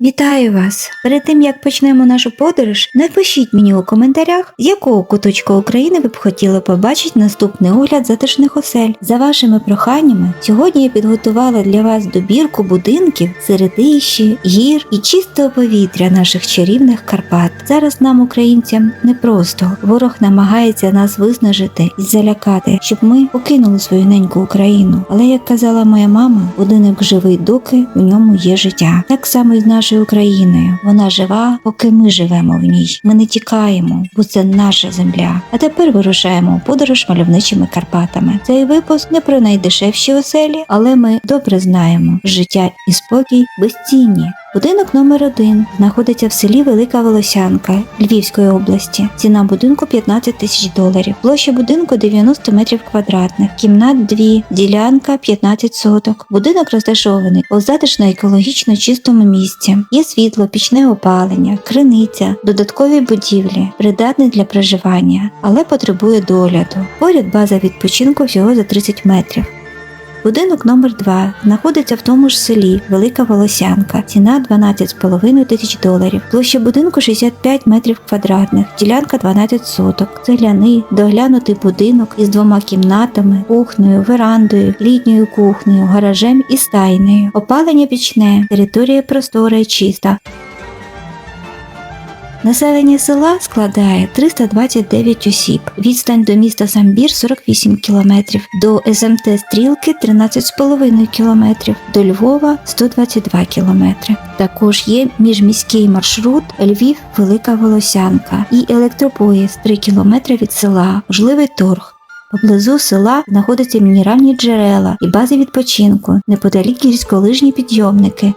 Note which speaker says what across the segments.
Speaker 1: Вітаю вас! Перед тим як почнемо нашу подорож, напишіть мені у коментарях, з якого куточка України ви б хотіли побачити наступний огляд затишних осель. За вашими проханнями, сьогодні я підготувала для вас добірку будинків, середищі, гір і чистого повітря наших чарівних Карпат. Зараз нам, українцям, непросто. Ворог намагається нас виснажити і залякати, щоб ми покинули свою неньку Україну. Але як казала моя мама, будинок живий, доки в ньому є життя. Так само і з нашою Україною. Вона жива, поки ми живемо в ній. Ми не тікаємо, бо це наша земля. А тепер вирушаємо у подорож мальовничими Карпатами. Цей випуск не про найдешевші оселі, але ми добре знаємо життя і спокій безцінні. Будинок номер 1 знаходиться в селі Велика Волосянка Львівської області. Ціна будинку 15 тисяч доларів. Площа будинку 90 метрів квадратних, кімнат 2, ділянка 15 соток. Будинок розташований у затишно екологічно чистому місці. Є світло, пічне опалення, криниця, додаткові будівлі, придатний для проживання, але потребує догляду. Поряд база відпочинку всього за 30 метрів. Будинок номер 2 знаходиться в тому ж селі Велика Волосянка. Ціна 12,5 тисяч доларів. Площа будинку 65 метрів квадратних, ділянка 12 соток. Цегляний, доглянутий будинок із двома кімнатами, кухнею, верандою, літньою кухнею, гаражем і стайнею. Опалення пічне, територія простора і чиста. Населення села складає 329 осіб. Відстань до міста Самбір 48 км, до СМТ Стрілки 13,5 км, до Львова 122 км. Також є міжміський маршрут Львів Велика Волосянка і електропоїзд 3 км від села, можливий торг. Поблизу села знаходяться мінеральні джерела і бази відпочинку, неподалік гірськолижні підйомники.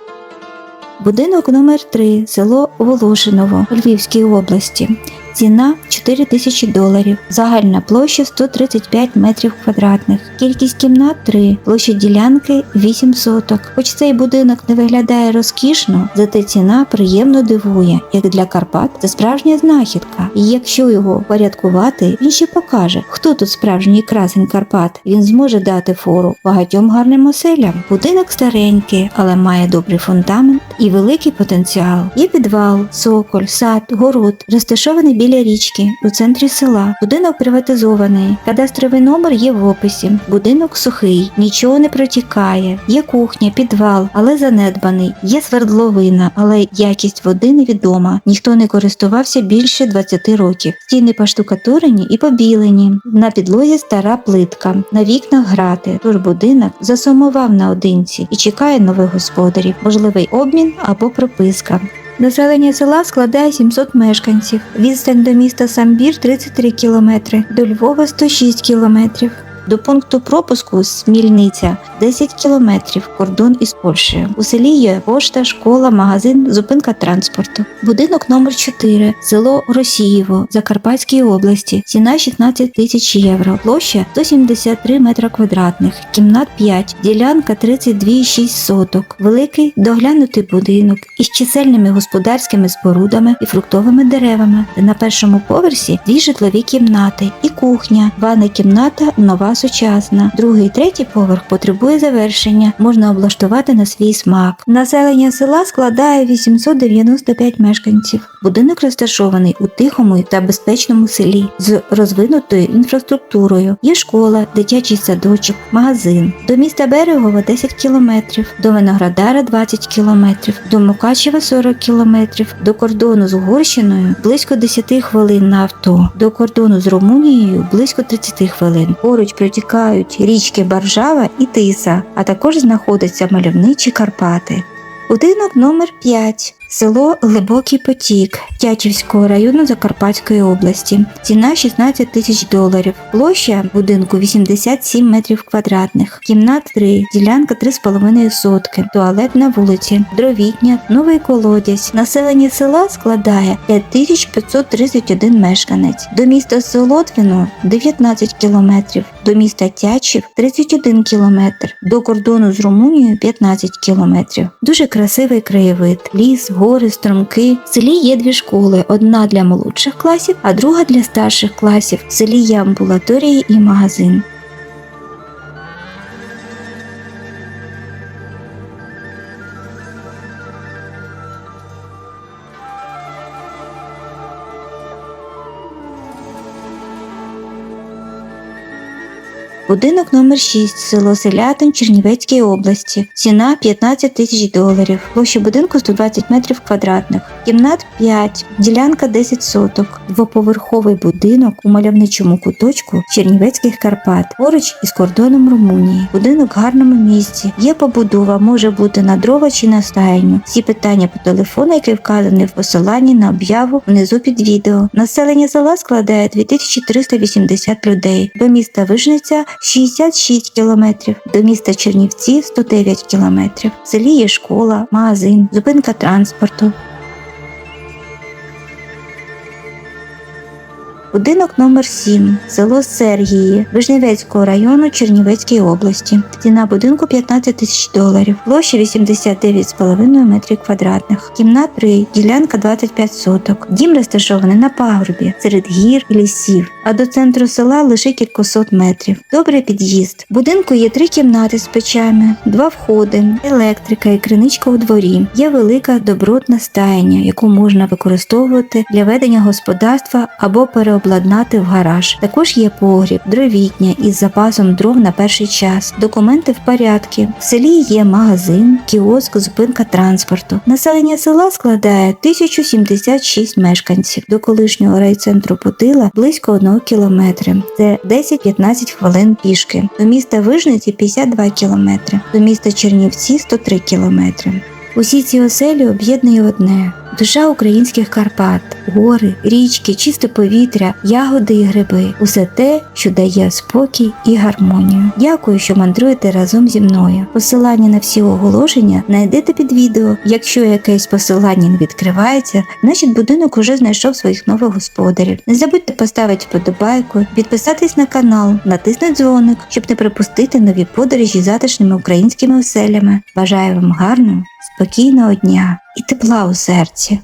Speaker 1: Будинок номер 3 село Волошиново Львівській області. Ціна 4 тисячі доларів. Загальна площа 135 метрів квадратних. Кількість кімнат 3, площа ділянки 8 соток. Хоч цей будинок не виглядає розкішно, зате ціна приємно дивує, як для Карпат це справжня знахідка. І якщо його порядкувати, він ще покаже, хто тут справжній красень Карпат. Він зможе дати фору багатьом гарним оселям. Будинок старенький, але має добрий фундамент і великий потенціал. Є підвал, соколь, сад, город, розташований біля річки у центрі села. Будинок приватизований. Кадастровий номер є в описі. Будинок сухий, нічого не протікає. Є кухня, підвал, але занедбаний. Є свердловина, але якість води невідома. Ніхто не користувався більше 20 років. Стіни поштукатурені і побілені. На підлозі стара плитка, на вікнах грати. Тож будинок засумував наодинці і чекає нових господарів. Можливий обмін або прописка. Населення села складає 700 мешканців. Відстань до міста Самбір 33 км, до Львова 106 км. До пункту пропуску Смільниця 10 кілометрів кордон із Польщею. У селі є пошта, школа, магазин, зупинка транспорту. Будинок номер 4 село Росієво, Закарпатській області. Ціна 16 тисяч євро. Площа 173 метра квадратних, кімнат 5, ділянка 32,6 соток. Великий доглянутий будинок із чисельними господарськими спорудами і фруктовими деревами. На першому поверсі дві житлові кімнати і кухня, ванна кімната нова сучасна. Другий і третій поверх потребує завершення, можна облаштувати на свій смак. Населення села складає 895 мешканців. Будинок розташований у тихому та безпечному селі з розвинутою інфраструктурою. Є школа, дитячий садочок, магазин. До міста Берегово 10 кілометрів, до Виноградара 20 кілометрів, до Мукачева 40 кілометрів, до кордону з Угорщиною близько 10 хвилин на авто, до кордону з Румунією близько 30 хвилин. Поруч протікають річки Баржава і Тиса, а також знаходяться мальовничі Карпати. Будинок номер 5 Село Глибокий Потік Тячівського району Закарпатської області. Ціна 16 тисяч доларів. Площа будинку 87 метрів квадратних. Кімнат 3, ділянка 3,5 сотки, туалет на вулиці, дровітня, новий колодязь. Населення села складає 5531 мешканець. До міста Солотвіно 19 кілометрів, до міста Тячів 31 кілометр, до кордону з Румунією 15 кілометрів. Дуже красивий краєвид, ліс, гори, струмки. В селі є дві школи: одна для молодших класів, а друга для старших класів. В селі є амбулаторії і магазин. Будинок номер 6, село Селятин Чернівецької області. Ціна 15 тисяч доларів. Площа будинку 120 метрів квадратних. Кімнат 5, ділянка 10 соток. Двоповерховий будинок у мальовничому куточку Чернівецьких Карпат, поруч із кордоном Румунії. Будинок в гарному місці. Є побудова, може бути на дрова чи на стайню. Всі питання по телефону, який вказаний в посиланні на об'яву внизу під відео. Населення села складає 2380 людей. До міста Вижниця 66 кілометрів, до міста Чернівці 109 кілометрів. В селі є школа, магазин, зупинка транспорту. Будинок номер 7, село Сергії, Вижневецького району Чернівецької області. Ціна будинку 15 тисяч доларів, площа 89,5 метрів квадратних. Кімнат 3, ділянка 25 соток. Дім розташований на пагорбі, серед гір і лісів, а до центру села лише кількасот метрів. Добрий під'їзд. Будинку є три кімнати з печами, два входи, електрика і криничка у дворі. Є велика добротна стайня, яку можна використовувати для ведення господарства або переобладнати в гараж. Також є погріб, дровітня із запасом дров на перший час. Документи в порядку. В селі є магазин, кіоск, зупинка транспорту. Населення села складає 1076 мешканців. До колишнього райцентру Путила близько 1 кілометри. Це 10-15 хвилин пішки. До міста Вижниці 52 кілометри. До міста Чернівці 103 кілометри. Усі ці оселі об'єднує одне. Душа українських Карпат, гори, річки, чисте повітря, ягоди і гриби усе те, що дає спокій і гармонію. Дякую, що мандруєте разом зі мною. Посилання на всі оголошення знайдете під відео. Якщо якесь посилання не відкривається, значить будинок уже знайшов своїх нових господарів. Не забудьте поставити вподобайку, підписатись на канал, натиснути дзвоник, щоб не пропустити нові подорожі затишними українськими оселями. Бажаю вам гарного, спокійного дня і тепла у серці.